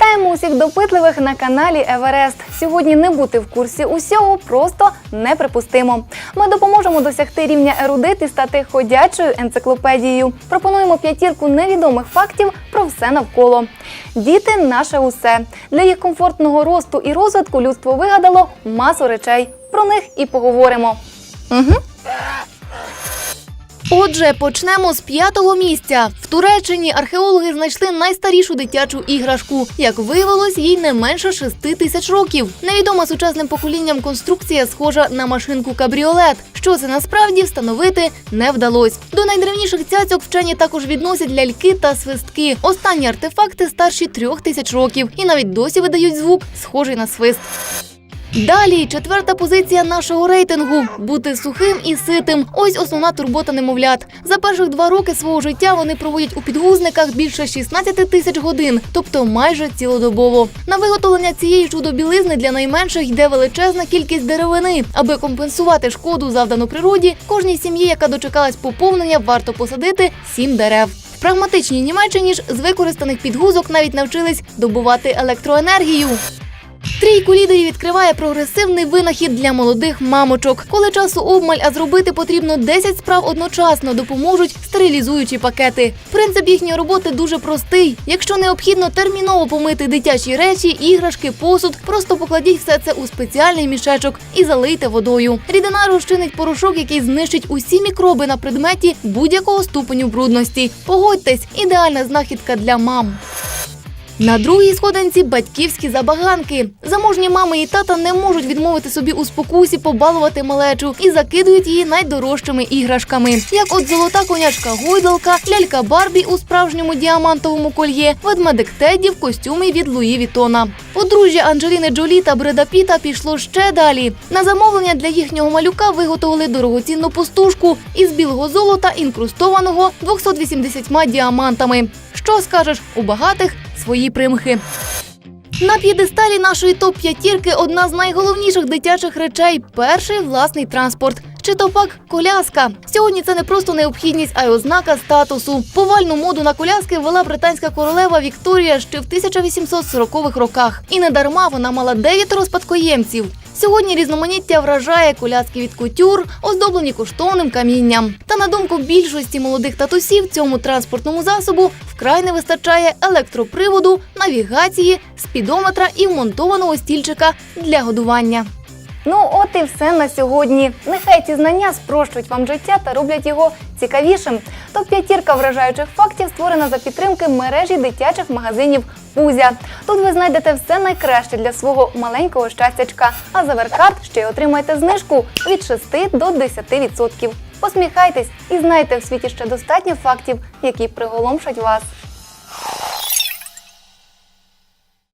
Вітаємо усіх допитливих на каналі Еверест. Сьогодні не бути в курсі усього просто неприпустимо. Ми допоможемо досягти рівня ерудит і стати ходячою енциклопедією. Пропонуємо п'ятірку невідомих фактів про все навколо. Діти наше усе. Для їх комфортного росту і розвитку людство вигадало масу речей. Про них і поговоримо. Угу. Отже, почнемо з п'ятого місця. В Туреччині археологи знайшли найстарішу дитячу іграшку. Як виявилось, їй не менше шести тисяч років. Невідома сучасним поколінням конструкція схожа на машинку кабріолет. Що це насправді встановити не вдалось. До найдревніших цяцьок вчені також відносять ляльки та свистки. Останні артефакти старші трьох тисяч років і навіть досі видають звук, схожий на свист. Далі четверта позиція нашого рейтингу бути сухим і ситим. Ось основна турбота немовлят. За перших два роки свого життя вони проводять у підгузниках більше 16 тисяч годин, тобто майже цілодобово. На виготовлення цієї чудо-білизни для найменших йде величезна кількість деревини. Аби компенсувати шкоду, завдану природі, кожній сім'ї, яка дочекалась поповнення, варто посадити сім дерев. В прагматичній Німеччині ж з використаних підгузок навіть навчились добувати електроенергію. Трійку лідерів відкриває прогресивний винахід для молодих мамочок. Коли часу обмаль, а зробити потрібно 10 справ одночасно, допоможуть стерилізуючі пакети. Принцип їхньої роботи дуже простий. Якщо необхідно терміново помити дитячі речі, іграшки, посуд, просто покладіть все це у спеціальний мішечок і залийте водою. Рідина розчинить порошок, який знищить усі мікроби на предметі будь-якого ступеню брудності. Погодьтесь, ідеальна знахідка для мам. На другій сходинці батьківські забаганки. Заможні мами і тата не можуть відмовити собі у спокусі побалувати малечу і закидують її найдорожчими іграшками, як от золота конячка гойдалка, лялька Барбі у справжньому діамантовому кольє, ведмедик Тедді в костюмі від Луї Вітона. Подружжя Анджеліни Джолі та Бреда Піта пішло ще далі. На замовлення для їхнього малюка виготовили дорогоцінну пустушку із білого золота, інкрустованого 280 діамантами. Що скажеш, у багатих свої примхи. На п'єдесталі нашої топ-п'ятірки одна з найголовніших дитячих речей перший власний транспорт. Чи то пак коляска. Сьогодні це не просто необхідність, а й ознака статусу. Повальну моду на коляски ввела британська королева Вікторія ще в 1840-х роках. І не дарма вона мала дев'ятеро спадкоємців. Сьогодні різноманіття вражає коляски від кутюр, оздоблені коштовним камінням. Та на думку більшості молодих татусів, цьому транспортному засобу вкрай не вистачає електроприводу, навігації, спідометра і вмонтованого стільчика для годування. Ну, от і все на сьогодні. Нехай ці знання спрощують вам життя та роблять його цікавішим. Топ п'ятірка вражаючих фактів створена за підтримки мережі дитячих магазинів Пузя. Тут ви знайдете все найкраще для свого маленького щастячка. А за веркарт ще й отримаєте знижку від 6 до 10%. Посміхайтесь і знайте в світі ще достатньо фактів, які приголомшать вас.